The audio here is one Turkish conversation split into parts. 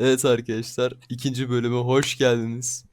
Evet arkadaşlar, ikinci bölüme hoş geldiniz.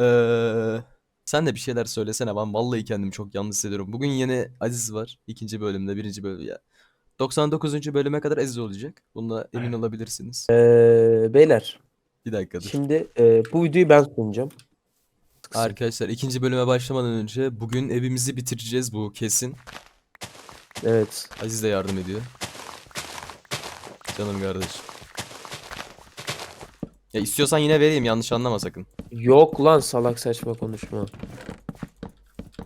Ee, sen de bir şeyler söylesene. Ben vallahi kendimi çok yalnız hissediyorum. Bugün yine Aziz var. ikinci bölümde, birinci bölüm ya. 99. bölüme kadar Aziz olacak. Bunda emin olabilirsiniz. Ee, beyler Bir dakika dur. şimdi e, bu videoyu ben sunacağım. Arkadaşlar ikinci bölüme başlamadan önce bugün evimizi bitireceğiz bu kesin. Evet. Aziz de yardım ediyor. Canım kardeşim. Ya istiyorsan yine vereyim yanlış anlama sakın. Yok lan salak saçma konuşma.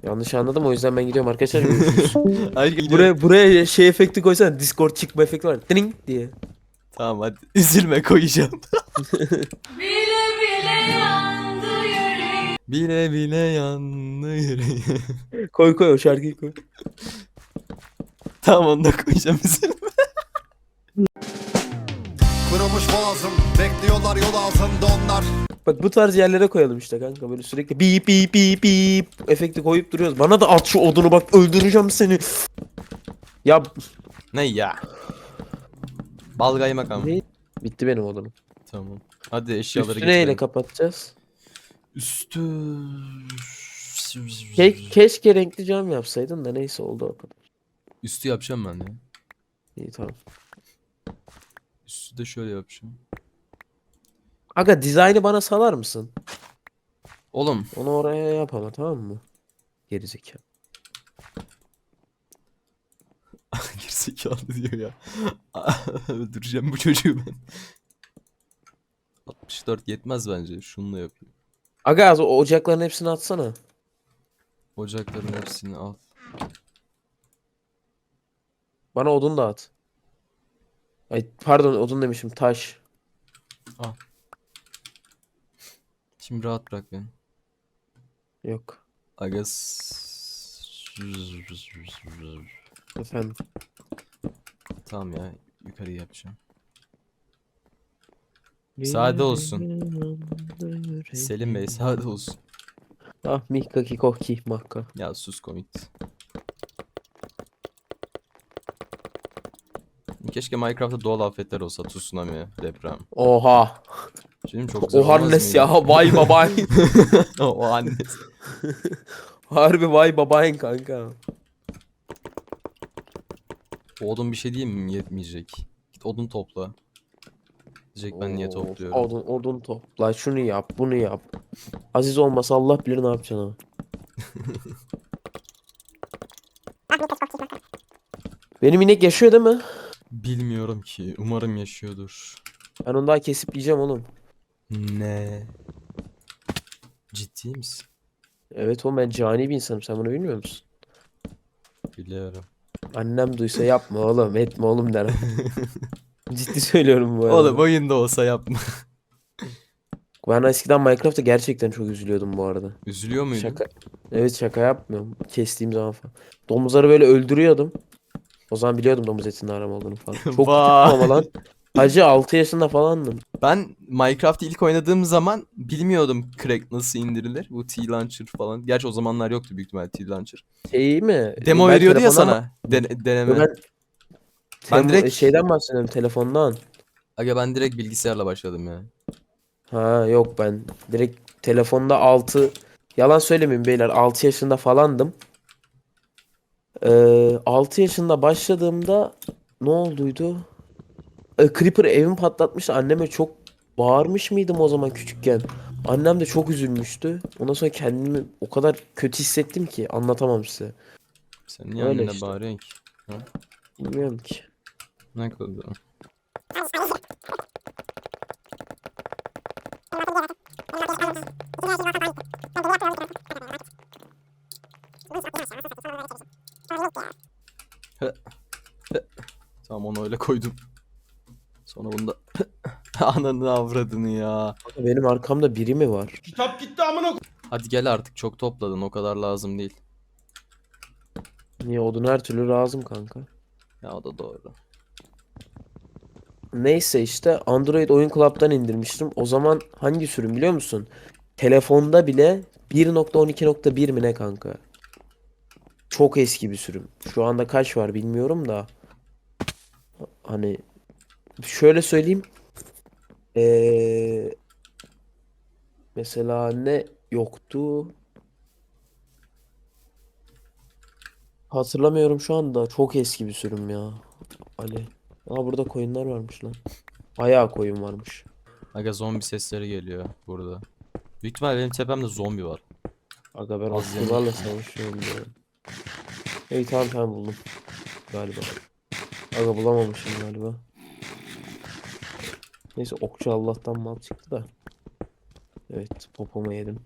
Yanlış anladım o yüzden ben gidiyorum arkadaşlar. Hayır, buraya buraya şey efekti koysana Discord çıkma efekti var. Ding diye. Tamam hadi üzülme koyacağım. Bile bile yandı yüreğim. Bile bile yandı yüreğim. Koy koy o şarkıyı koy. tamam onu da koyacağım üzülme. Kırılmış boğazım Bekliyorlar yol altında onlar Bak bu tarz yerlere koyalım işte kanka böyle sürekli bip bip bip bip efekti koyup duruyoruz. Bana da at şu odunu bak öldüreceğim seni. Ya Ne ya? Bal kaymakam. Ne? bitti benim odunum. Tamam. Hadi eşyaları Üstüne neyle kapatacağız? Üstü... Ke keşke renkli cam yapsaydın da neyse oldu o kadar. Üstü yapacağım ben ya. İyi tamam. Üstü de şöyle yapacağım. Aga dizaynı bana salar mısın? Oğlum Onu oraya yap ama tamam mı? Gerizekalı. gerizekalı diyor ya. Öldüreceğim bu çocuğu ben. 64 yetmez bence. Şunu da yapayım. Aga az o ocakların hepsini atsana. Ocakların hepsini al. Bana odun da at. Ay pardon odun demişim taş. Şimdi rahat bırak beni. Yok. Aga s- Efendim. Tamam ya yukarı yapacağım. Sade olsun. Selim Bey sade olsun. Ah mihka ki kohki mahka. Ya sus komik. Keşke Minecraft'ta doğal afetler olsa tsunami, deprem. Oha. Şimdi çok güzel O olmaz harnes mıydı? ya vay babayın. o anne. Harbi vay babayın kanka. O odun bir şey diyeyim mi? Yetmeyecek. Git odun topla. Diyecek ben niye Oo, topluyorum. Odun, odun topla şunu yap bunu yap. Aziz olmasa Allah bilir ne yapacaksın ha. Benim inek yaşıyor değil mi? Bilmiyorum ki. Umarım yaşıyordur. Ben onu daha kesip yiyeceğim oğlum. Ne? Ciddi misin? Evet oğlum ben cani bir insanım sen bunu bilmiyor musun? Biliyorum. Annem duysa yapma oğlum etme oğlum der. Ciddi söylüyorum bu arada. Oğlum oyunda olsa yapma. Ben eskiden Minecraft'ta gerçekten çok üzülüyordum bu arada. Üzülüyor muydun? Şaka. Evet şaka yapmıyorum. Kestiğim zaman falan. Domuzları böyle öldürüyordum. O zaman biliyordum domuz etinin haram olduğunu falan. Çok küçüktüm Vay. ama lan. Hacı 6 yaşında falandım. Ben Minecraft'ı ilk oynadığım zaman bilmiyordum crack nasıl indirilir. Bu T-Launcher falan. Gerçi o zamanlar yoktu büyük ihtimalle T-Launcher. Şey mi? Demo Ben veriyordu ya sana. Den- deneme. Ben, Ben ben direkt- şeyden bahsediyorum telefondan. Aga ben direkt bilgisayarla başladım ya. Ha yok ben direkt telefonda 6 yalan söylemeyeyim beyler 6 yaşında falandım. Ee, 6 yaşında başladığımda ne olduydu? Ee, Creeper evimi patlatmıştı. Anneme çok bağırmış mıydım o zaman küçükken? Annem de çok üzülmüştü. Ondan sonra kendimi o kadar kötü hissettim ki anlatamam size. Sen niye Öyle annene işte. bağırıyorsun ki? Bilmiyorum ki. Ne kadar? Tamam onu öyle koydum. Sonra bunu da ananı avradını ya. Benim arkamda biri mi var? Kitap gitti amına Hadi gel artık çok topladın o kadar lazım değil. Niye odun her türlü lazım kanka. Ya o da doğru. Neyse işte Android Oyun Club'dan indirmiştim. O zaman hangi sürüm biliyor musun? Telefonda bile 1.12.1 mi ne kanka? Çok eski bir sürüm. Şu anda kaç var bilmiyorum da. Hani şöyle söyleyeyim. Ee, mesela ne yoktu? Hatırlamıyorum şu anda. Çok eski bir sürüm ya. Ali. Aa burada koyunlar varmış lan. Bayağı koyun varmış. Aga zombi sesleri geliyor burada. Büyük ihtimal benim tepemde zombi var. Aga ben Az okçularla savaşıyorum ya. İyi tamam tamam buldum. Galiba. Aga bulamamışım galiba. Neyse okçu Allah'tan mal çıktı da. Evet popomu yedim.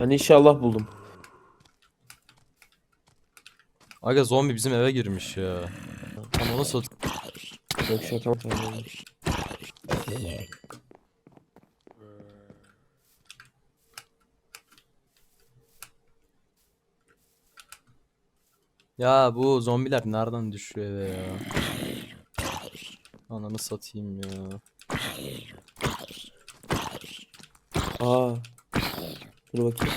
Ben inşallah buldum. Aga zombi bizim eve girmiş ya. Ama nasıl Yok şaka mı tamam. Ya bu zombiler nereden düşüyor eve ya? Ananı satayım ya. Aa. Dur bakayım.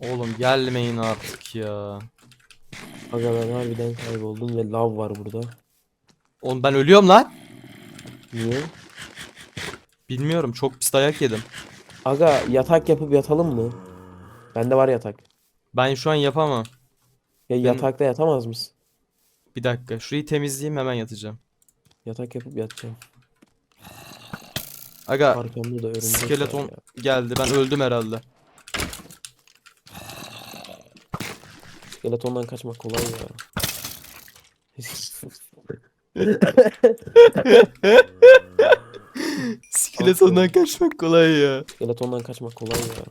Oğlum gelmeyin artık ya. Aga ben harbiden kayboldum ve lav var burada. Oğlum ben ölüyorum lan. Niye? Bilmiyorum çok pis dayak yedim. Aga yatak yapıp yatalım mı? Bende var yatak. Ben şu an yapamam. Ya Benim- yatakta yatamaz mısın? Bir dakika şurayı temizleyeyim hemen yatacağım. Yatak yapıp yatacağım. Aga Arkamda da örümcek var skeleton ya. geldi ben öldüm herhalde. Skeletondan kaçmak kolay ya. Skeletondan kaçmak kolay ya. Skeletondan kaçmak kolay ya.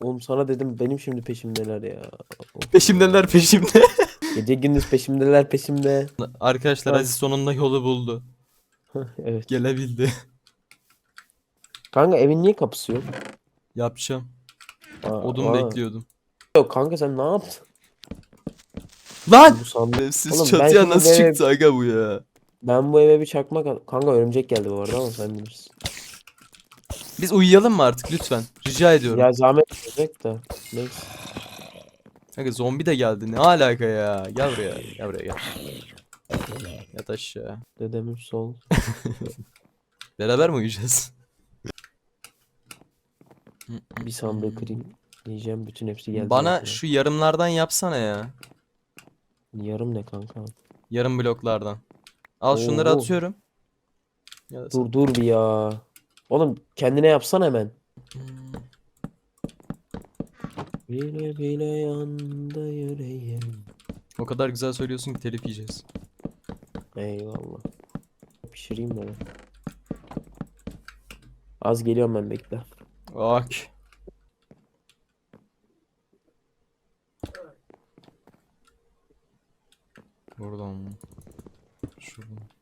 Oğlum sana dedim benim şimdi peşimdeler ya. Of. Peşimdeler peşimde. Gece gündüz peşimdeler peşimde. Arkadaşlar. Aziz sonunda yolu buldu. evet. Gelebildi. Kanka evin niye kapısı yok? Yapacağım. Aa, Odun aa. bekliyordum. Yok kanka sen ne yaptın? Lan! Bu sandık. Siz Oğlum ben çatıya şimdi nasıl eve- çıktı aga bu ya? Ben bu eve bir çakmak al- Kanka örümcek geldi bu arada ama sen bilirsin. Biz uyuyalım mı artık lütfen? Rica ediyorum. Ya zahmet olacak da. Neyse. Aga zombi de geldi. Ne alaka ya? Gel buraya. Gel buraya gel. Yat aşağı. Dedemin sol. Beraber mi uyuyacağız? Bir sandığı kırayım. Diyeceğim bütün hepsi geldi. Bana zaten. şu yarımlardan yapsana ya. Yarım ne kanka? Yarım bloklardan. Al şunları Oo. atıyorum. Ya da sen- Dur dur bir ya. Oğlum kendine yapsana hemen. Bile bile yandı yüreğim. O kadar güzel söylüyorsun ki telif yiyeceğiz. Eyvallah. Pişireyim mi? ben? Az geliyorum ben bekle. Bak. Buradan mı? Şuradan.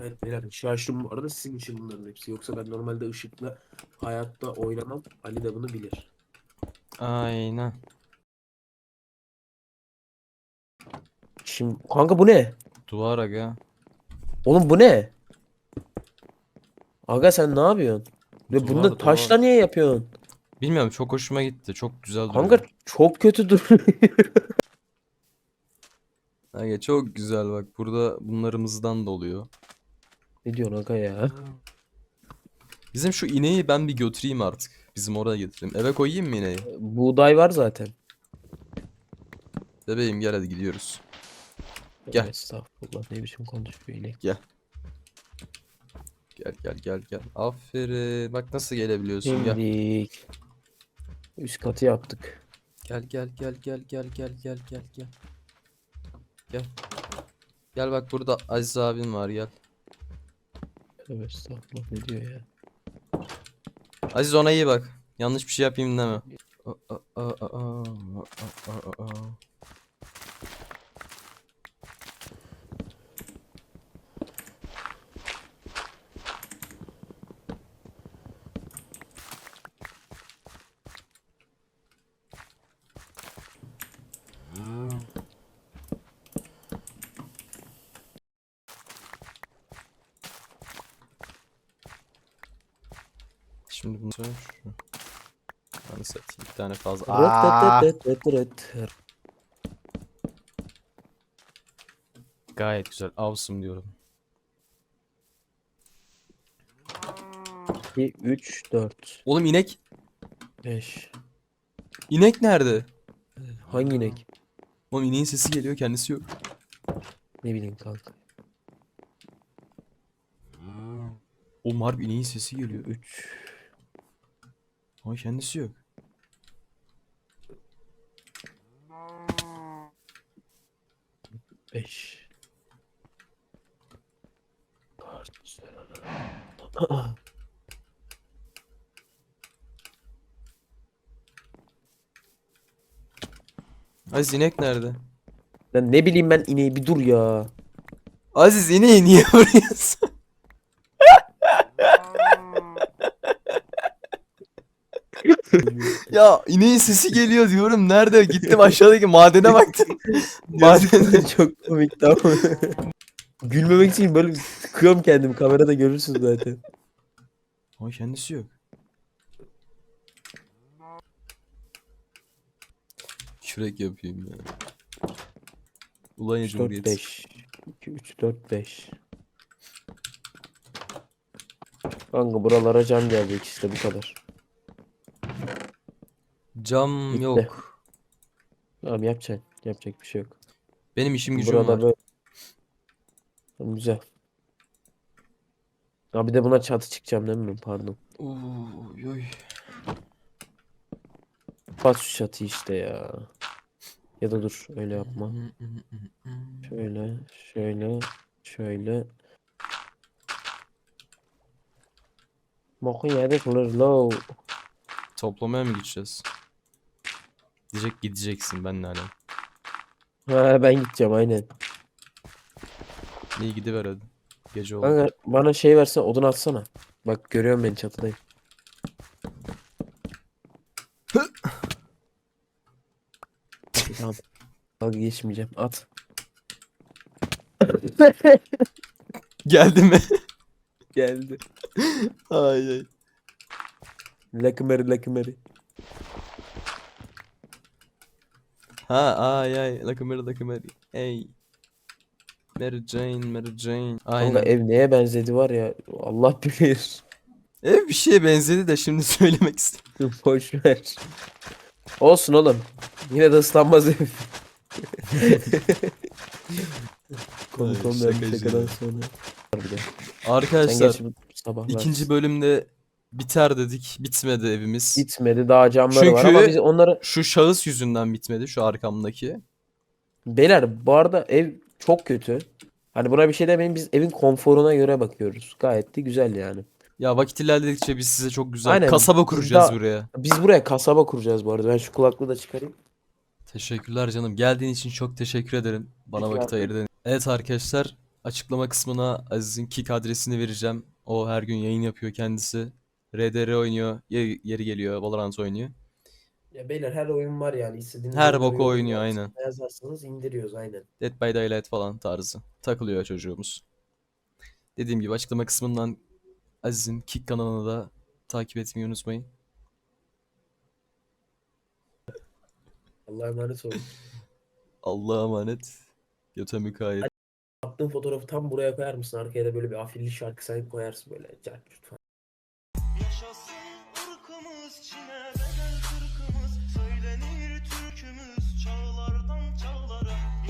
Evet beyler ışığı açtım bu arada sizin için bunların hepsi. Yoksa ben normalde ışıkla hayatta oynamam. Ali de bunu bilir. Aynen. Şimdi kanka bu ne? Duvar aga. Oğlum bu ne? Aga sen ne yapıyorsun? Ve bunu da taşla duvar. niye yapıyorsun? Bilmiyorum çok hoşuma gitti. Çok güzel duruyor. Kanka çok kötü duruyor. Aga çok güzel bak. Burada bunlarımızdan da oluyor. ne diyorsun aga ya? Bizim şu ineği ben bir götüreyim artık. Bizim oraya getireyim. Eve koyayım mı ineği? Buğday var zaten. Bebeğim gel hadi gidiyoruz. Gel. Estağfurullah ne biçim konuşuyor inek. Gel gel gel gel. Aferin. Bak nasıl gelebiliyorsun. Gel. Şimdilik. Üst katı yaptık. Gel gel gel gel gel gel gel gel gel. Gel. Gel bak burada Aziz abin var gel. Evet estağfurullah ne diyor ya? Aziz ona iyi bak. Yanlış bir şey yapayım deme. Şimdi bunu söyle şu. Anı satayım. Bir tane fazla. Aa, gayet güzel. Awesome diyorum. 2, 3, 4, Oğlum inek. 5. İnek nerede? Hangi inek? Oğlum ineğin sesi geliyor kendisi yok. Ne bileyim kanka. Oğlum harbi ineğin sesi geliyor. 3. Ama kendisi yok. Beş. Aziz inek nerede? Lan ne bileyim ben ineği bir dur ya. Aziz ineği niye vuruyorsun? Ya ineğin sesi geliyor diyorum. Nerede? Gittim aşağıdaki madene baktım. Madende çok komikti ama. Gülmemek için böyle sıkıyorum kendimi. Kamerada görürsün zaten. Ama kendisi yok. Kürek yapayım ya. Ulanya 3, 4, Cumhuriyeti. 5. 2, 3, 4, 5. Kanka buralara cam gelecek işte bu kadar. Cam Bitti. yok. Tamam yapacak. Yapacak bir şey yok. Benim işim gücüm Burada var. böyle. Tamam, güzel. Ha bir de buna çatı çıkacağım değil mi? Pardon. Oy, oy. Bas şu çatı işte ya. Ya da dur öyle yapma. Şöyle, şöyle, şöyle. Bakın yerde kılır lo. Toplamaya mı gideceğiz? Diyecek gideceksin ben ne alem. Ha ben gideceğim aynen. İyi gidiver hadi. Gece oldu. Kanka bana şey versen odun atsana. Bak görüyorum beni çatıdayım. Tamam. Dalga geçmeyeceğim. At. Geldi mi? Geldi. ay ay. Lucky Mary Ha ay ay. Lucky Mary Lucky Mary. Ey. Mary Jane Mary Jane. Aynen. Kanka ev neye benzedi var ya. Allah bilir. Ev bir şeye benzedi de şimdi söylemek istedim. Boş ver. Olsun oğlum. Yine de ıslanmaz ev. Komik Ay, olmayan bir şakadan sonra. Arkadaşlar sabahlar. ikinci bölümde biter dedik. Bitmedi evimiz. Gitmedi daha camları var ama Çünkü- biz onları Şu şahıs yüzünden bitmedi şu arkamdaki. beyler bu arada ev çok kötü. Hani buna bir şey demeyin biz evin konforuna göre bakıyoruz. Gayet de güzel yani. Ya vakit ilerledikçe biz size çok güzel Aynen, kasaba biz kuracağız daha- buraya. Biz buraya kasaba kuracağız bu arada. Ben şu kulaklığı da çıkarayım. Teşekkürler canım. Geldiğin için çok teşekkür ederim. Bana Rica vakit ederim. ayırdın. Evet arkadaşlar, açıklama kısmına Aziz'in Kick adresini vereceğim. O her gün yayın yapıyor kendisi. RDR oynuyor, yeri, yeri geliyor, Valorant oynuyor. Ya beyler her oyun var yani istediğiniz Her boku oynuyor, aynen. Yazarsanız indiriyoruz aynen. Dead by Daylight falan tarzı. Takılıyor çocuğumuz. Dediğim gibi açıklama kısmından Aziz'in Kick kanalını da takip etmeyi unutmayın. Allah'a emanet olun. Allah'a emanet. Göte mükayet. Attığın fotoğrafı tam buraya koyar mısın? Arkaya da böyle bir afilli şarkı sen koyarsın böyle. Lütfen.